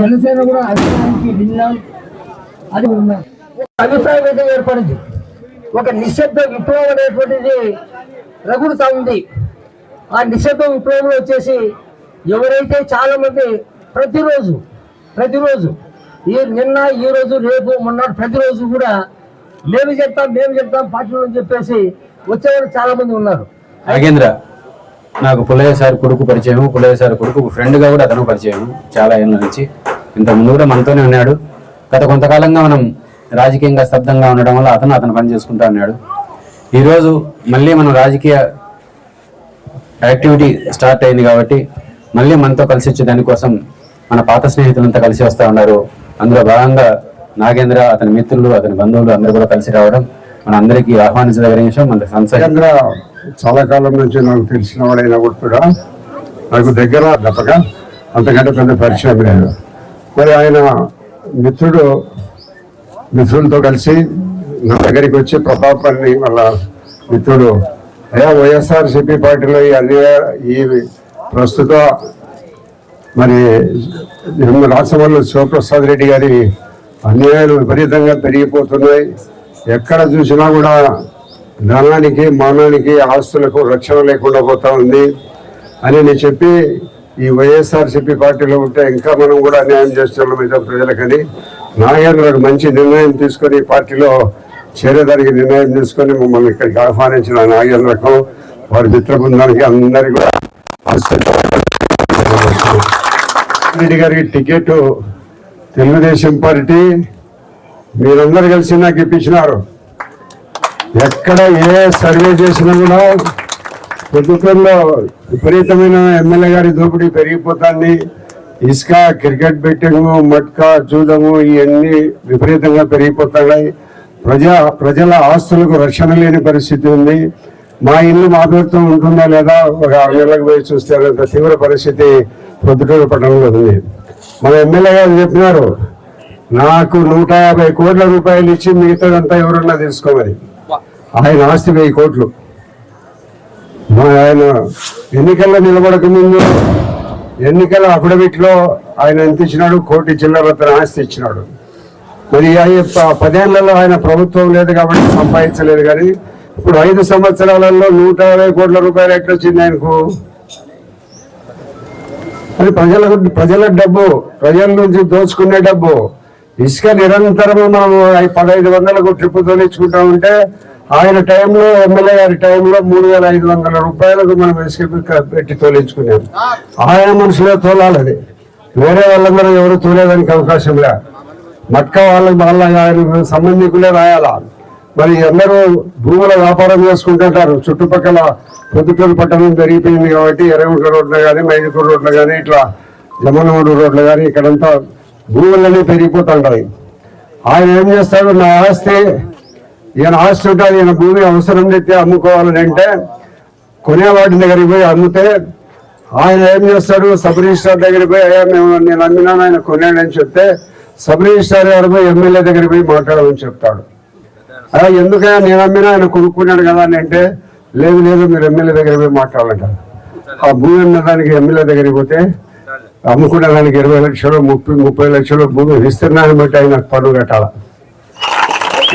జనసేన కూడా అధికారానికి భిన్నం అది ఉన్నాం అభిప్రాయం అయితే ఏర్పడింది. ఒక నిశ్శబ్ద విప్లవం అనేటువంటిది రగులుతా ఉంది. ఆ నిశ్శబ్ద విప్లవంలో వచ్చేసి ఎవరైతే చాలా మంది ప్రతిరోజు ప్రతిరోజు ఈ నిన్న ఈ రోజు రేపు మొన్న ప్రతిరోజు కూడా మేము చెప్తాం మేము చెప్తాం పార్టీలు అని చెప్పేసి వచ్చేవాళ్ళు చాలా మంది ఉన్నారు. నాగేంద్ర నాకు పుల్లయ్య సార్ కొడుకు పరిచయం పుల్లయ్య సార్ కొడుకు ఫ్రెండ్గా కూడా అతను పరిచయం చాలా ఏళ్ళ నుంచి. ఇంతకుముందు ముందు కూడా మనతోనే ఉన్నాడు. గత కొంతకాలంగా మనం రాజకీయంగా స్తబ్దంగా ఉండడం వల్ల అతను అతను పని చేసుకుంటా ఉన్నాడు. ఈరోజు మళ్ళీ మనం రాజకీయ యాక్టివిటీ స్టార్ట్ అయింది కాబట్టి మళ్ళీ మనతో కలిసి వచ్చే దానికోసం మన పాత స్నేహితులంతా కలిసి వస్తూ ఉన్నారు. అందులో భాగంగా నాగేంద్ర అతని మిత్రులు అతని బంధువులు అందరూ కూడా కలిసి రావడం మన అందరికీ ఆహ్వానించదగిన విషయం. మన సంతోషం చాలా కాలం నుంచి నాకు తెలిసిన వాడైనా కూడా నాకు దగ్గర తప్పక అంతకంటే పెద్ద పరిచయం లేదు. మరి ఆయన మిత్రుడు మిత్రులతో కలిసి నా దగ్గరికి వచ్చి ప్రతాపాన్ని వాళ్ళ మిత్రుడు. అయ్యా వైఎస్ఆర్సిపి పార్టీలో ఈ అన్ని ఈ ప్రస్తుత మరి రాష్ట్రంలో శివప్రసాద్ రెడ్డి గారి అన్యాయాలు విపరీతంగా పెరిగిపోతున్నాయి. ఎక్కడ చూసినా కూడా ధనానికి మానానికి ఆస్తులకు రక్షణ లేకుండా పోతా ఉంది. అని నేను చెప్పి ఈ వైఎస్ఆర్సీపీ పార్టీలో ఉంటే ఇంకా మనం కూడా అన్యాయం చేస్తున్నాం ప్రజలకని. ప్రజలకని మంచి నిర్ణయం తీసుకొని పార్టీలో చేరేదానికి నిర్ణయం తీసుకొని మమ్మల్ని ఇక్కడికి ఆహ్వానించిన నాగేంద్రకు వారి మిత్ర బృందానికి అందరికీ కూడా రెడ్డి గారికి టికెట్ తెలుగుదేశం పార్టీ మీరందరు కలిసి నాకు ఇప్పించినారు. ఎక్కడ ఏ సర్వే చేసినా కూడా ప్రభుత్వంలో విపరీతమైన ఎమ్మెల్యే గారి దోపిడీ పెరిగిపోతాన్ని ఇసుక క్రికెట్ బెట్టింగ్ మట్కా చూడము ఇవన్నీ విపరీతంగా పెరిగిపోతున్నాయి. ప్రజా ప్రజల ఆస్తులకు రక్షణ లేని పరిస్థితి ఉంది. మా ఇల్లు మా పేరుతో ఉంటుందా లేదా ఒక ఆరు నెలలకు పోయి చూస్తే అంత తీవ్ర పరిస్థితి పొద్దుటూరు పట్టణంలో ఉంది. మన ఎమ్మెల్యే గారు చెప్పినారు నాకు నూట యాభై కోట్ల రూపాయలు ఇచ్చి మిగతాదంతా ఎవరన్నా తీసుకోమని. ఆయన ఆస్తి వెయ్యి కోట్లు. మా ఆయన ఎన్నికల్లో నిలబడక ముందు ఎన్నికల అఫిడవిట్లో ఆయన ఎంత ఇచ్చినాడు? కోటి చిల్లర తన ఆస్తి ఇచ్చినాడు. మరి పదేళ్ళలో ఆయన ప్రభుత్వం లేదు కాబట్టి సంపాదించలేదు కానీ ఇప్పుడు ఐదు సంవత్సరాలలో నూట యాభై కోట్ల రూపాయలు ఎట్లొచ్చింది ఆయనకు? అది ప్రజలకు ప్రజల డబ్బు ప్రజల నుంచి దోచుకునే డబ్బు ఇసుక నిరంతరం మనం పదహైదు వందలకు ట్రిప్ తోలించుకుంటా ఉంటే ఆయన టైంలో ఎమ్మెల్యే గారి టైంలో మూడు వేల ఐదు వందల రూపాయలకు మనం ఇసుక పెట్టి తోలించుకున్నాం. ఆయన మనుషులే తోలాలది వేరే వాళ్ళందరూ ఎవరు తోలేదానికి అవకాశం లే. మట్కా వాళ్ళకి వాళ్ళ ఆయన సంబంధికులే రాయాలా? మరి అందరూ భూముల వ్యాపారం చేసుకుంటుంటారు. చుట్టుపక్కల పొద్దుటూరు పట్టణం పెరిగిపోయింది కాబట్టి ఎర్రగుంట్ల రోడ్లు కానీ మైదుకూరు రోడ్లు కానీ ఇట్లా జమనమూడు రోడ్లు కానీ ఇక్కడంతా భూములన్నీ పెరిగిపోతుంటాయి. ఆయన ఏం చేస్తాడు? నా ఆస్తి ఈయన ఆస్తి ఉంటుంది ఈయన భూమి అవసరం అయితే అమ్ముకోవాలని అంటే కొనేవాడి దగ్గరికి పోయి అమ్మితే ఆయన ఏం చేస్తాడు? సబ్ రిజిస్టార్ దగ్గరికి పోయి అయ్యా మేము నేను అమ్మినాను ఆయన కొన్నాడని చెప్తే సబ్ రిజిస్టార్ గారు పోయి ఎమ్మెల్యే దగ్గరికి పోయి మాట్లాడమని చెప్తాడు. అలా ఎందుకైనా నేను అమ్మినా ఆయన కొనుక్కున్నాడు కదా అని అంటే లేదు లేదు మీరు ఎమ్మెల్యే దగ్గర పోయి మాట్లాడాలంట ఆ భూమి ఉన్న దానికి ఎమ్మెల్యే దగ్గరికి పోతే అమ్ముకున్న దానికి ఇరవై లక్షలు ముప్పై ముప్పై లక్షలు భూమి విస్తీర్ణాన్ని బట్టి ఆయన పన్ను కట్టాల.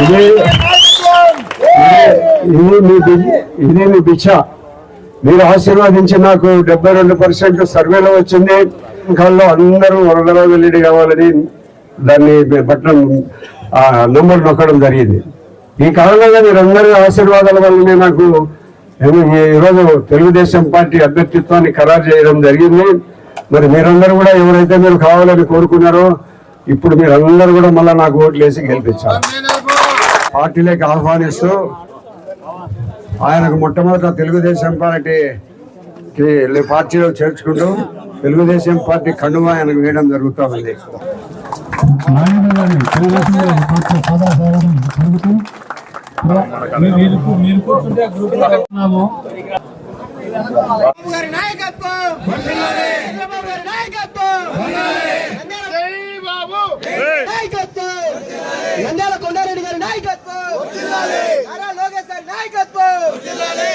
ఇది ఇది మీ బి- ఇది మీ బిచ్చ మీరు ఆశీర్వాదించి నాకు డెబ్బై రెండు పర్సెంట్ సర్వేలో వచ్చింది. ఇంకాల్లో అందరూ వరదరావు వెల్లిడి కావాలని దాన్ని బట్టం నంబర్ నొక్కడం జరిగింది. ఈ కారణంగా మీరందరి ఆశీర్వాదాల వల్లనే నాకు ఈరోజు తెలుగుదేశం పార్టీ అభ్యర్థిత్వాన్ని ఖరారు చేయడం జరిగింది. మరి మీరందరూ కూడా ఎవరైతే మీరు కావాలని కోరుకున్నారో ఇప్పుడు మీరందరూ కూడా మళ్ళీ నాకు ఓట్లు వేసి గెలిపించారు పార్టీలోకి ఆహ్వానిస్తూ ఆయనకు మొట్టమొదట తెలుగుదేశం పార్టీకి పార్టీలో చేర్చుకుంటూ తెలుగుదేశం పార్టీ కండువా ఆయనకు వేయడం జరుగుతూ ఉంది. నారాయణ pueblo.